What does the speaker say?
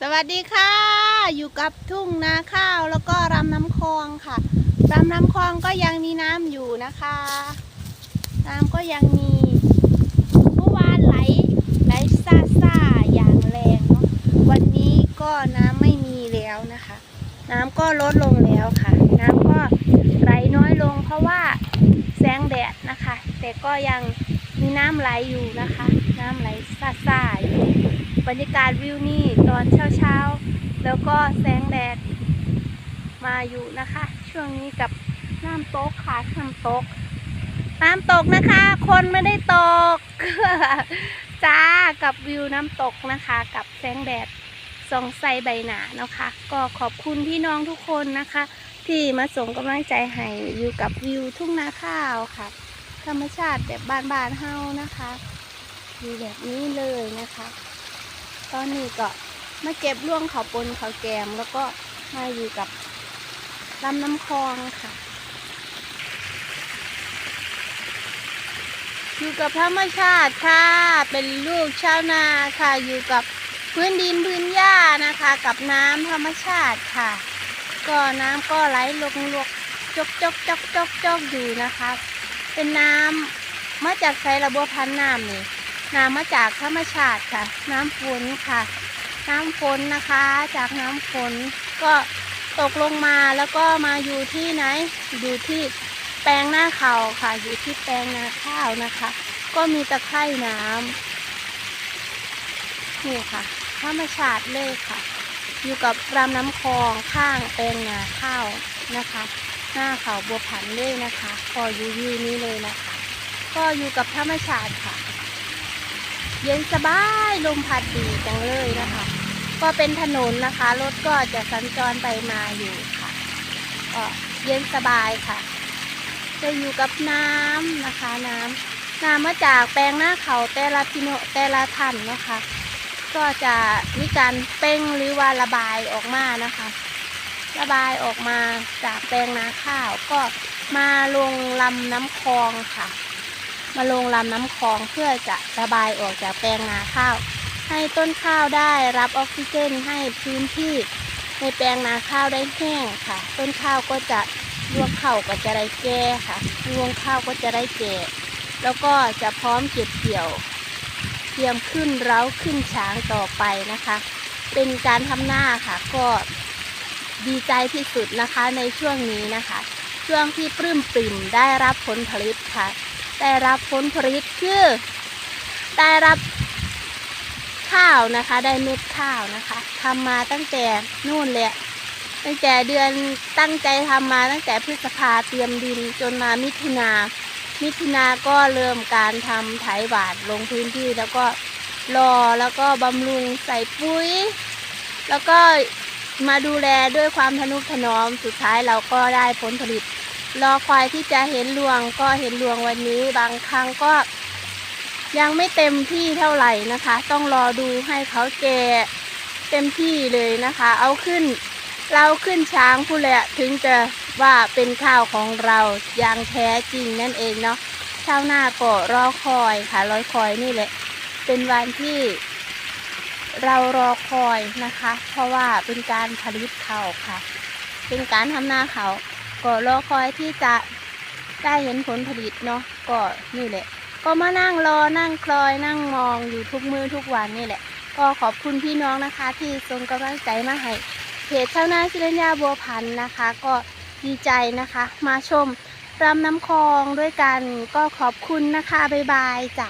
สวัสดีค่ะ อยู่กับทุ่งนาข้าวแล้วก็รำน้ำคลองค่ะรำน้ำคลองก็ยังมีน้ำอยู่นะคะ น้ำก็ยังมีเมื่อวานไหลไหลซาซาอย่างแรงเนาะวันนี้ก็น้ำไม่มีแล้วนะคะ น้ำก็ลดลงแล้วค่ะ น้ำก็ไหลน้อยลงเพราะว่าแสงแดดนะคะ แต่ก็ยังมีน้ำไหลอยู่นะคะ น้ำไหลซาซาอยู่ บรรยากาศวิวนี่ตอนเช้าๆ แล้วก็แสงแดดมาอยู่นะคะ ช่วงนี้กับน้ำตกค่ะน้ำตกน้ำตกนะคะ คนไม่ได้ตก จ้ากับวิวน้ำตกนะคะ กับแสงแดดส่องใสใบหนาเนาะคะก็ขอบคุณพี่น้องทุกคนนะคะ ที่มาส่งกำลังใจให้อยู่กับวิวทุ่งนาข้าวค่ะ ธรรมชาติแบบบ้านๆเฮานะคะอยู่แบบนี้เลยนะคะ ตอนนี้ก็มาเก็บร่วงเขาวปนเขาวแกมแล้วก็มาอยู่กับลำน้ำคลองค่ะ อยู่กับธรรมชาติค่ะ เป็นลูกชาวนาค่ะ อยู่กับพื้นดินพื้นหญ้านะคะ กับน้ำธรรมชาติค่ะ ก็น้ำก็ไหลลงลวกจกจกจกจกจกอยู่นะคะ เป็นน้ำมาจากไซระบบพันน้ำนี่ น้ำมาจากธรรมชาติค่ะ น้ำฝนค่ะ น้ำฝนนะคะ จากน้ำฝนก็ตกลงมาแล้วก็มาอยู่ที่ไหน อยู่ที่แปลงหน้าเขาค่ะ อยู่ที่แปลงนาข้าวนะคะ ก็มีตะไคร่น้ำนี่ค่ะ ธรรมชาติเลยค่ะ อยู่กับรำน้ำคลองข้างแปลงนาข้าวนะคะ หน้าเขาบัวผันเลยนะคะก็อยู่วิวนี้เลยนะคะ ก็อยู่กับธรรมชาติค่ะ เย็นสบายลมพัดดีจังเลยนะคะ ก็เป็นถนนนะคะรถก็จะสัญจรไปมาอยู่ค่ะก็เย็นสบายค่ะ จะอยู่กับน้ำนะคะน้ำน้ำมาจากแปลงหน้าเขาแต่ละพิโนแต่ละทันนะคะ ก็จะมีการเป้งหรือว่าระบายออกมานะคะ ระบายออกมาจากแปลงนาข้าวก็มาลงลำน้ำคลองค่ะ มาลงลำน้ำคลองเพื่อจะระบายออกจากแปลงนาข้าว ให้ต้นข้าวได้รับออกซิเจนให้พื้นที่ในแปลงนาข้าวได้แห้งค่ะ ต้นข้าวก็จะรวงข้าวก็จะได้แก่ค่ะรวงข้าวก็จะได้แก่แล้วก็จะพร้อมเก็บเกี่ยว เตรียมขึ้นเร้าขึ้นช้างต่อไปนะคะ เป็นการทำหน้าค่ะก็ดีใจที่สุดนะคะในช่วงนี้นะคะ ช่วงที่ปลื้มปริ่มได้รับผลผลิตค่ะ ได้รับผลผลิตคือ ได้รับข้าวนะคะ ได้เม็ดข้าวนะคะทำมาตั้งแต่นู่นแหละตั้งแต่เดือนตั้งใจทำมาตั้งแต่พฤษภาเตรียมดินจนมามิถุนา มิถุนาก็เริ่มการทำไถหวานลงพื้นที่แล้วก็รอแล้วก็บำรุงใส่ปุ๋ย แล้วก็มาดูแลด้วยความทนุถนอมสุดท้ายเราก็ได้ผลผลิต รอคอยที่จะเห็นรวงก็เห็นรวงวันนี้ บางครั้งก็ยังไม่เต็มที่เท่าไหร่นะคะ ต้องรอดูให้เขาแก่เต็มที่เลยนะคะ เอาขึ้น เราขึ้นช้างผู้แหละถึงจะว่าเป็นข้าวของเราอย่างแท้จริงนั่นเองเนาะชาวนาก็รอคอยค่ะรอคอยนี่แหละ เป็นวันที่เรารอคอยนะคะ เพราะว่าเป็นการผลิตข้าวค่ะ เป็นการทำนาเขา ก็รอคอยที่จะได้เห็นผลผลิตเนาะก็นี่แหละ ก็มานั่งรอนั่งคลอยนั่งมองอยู่ทุกมือทุกวันนี่แหละ ก็ขอบคุณพี่น้องนะคะ ที่ส่งกำลังใจมาให้เพจชาวนาชิรัญญาบัวพันธ์นะคะ ก็ดีใจนะคะ มาชมรำน้ำคลองด้วยกันก็ขอบคุณนะคะบ๊ายบายจ้ะ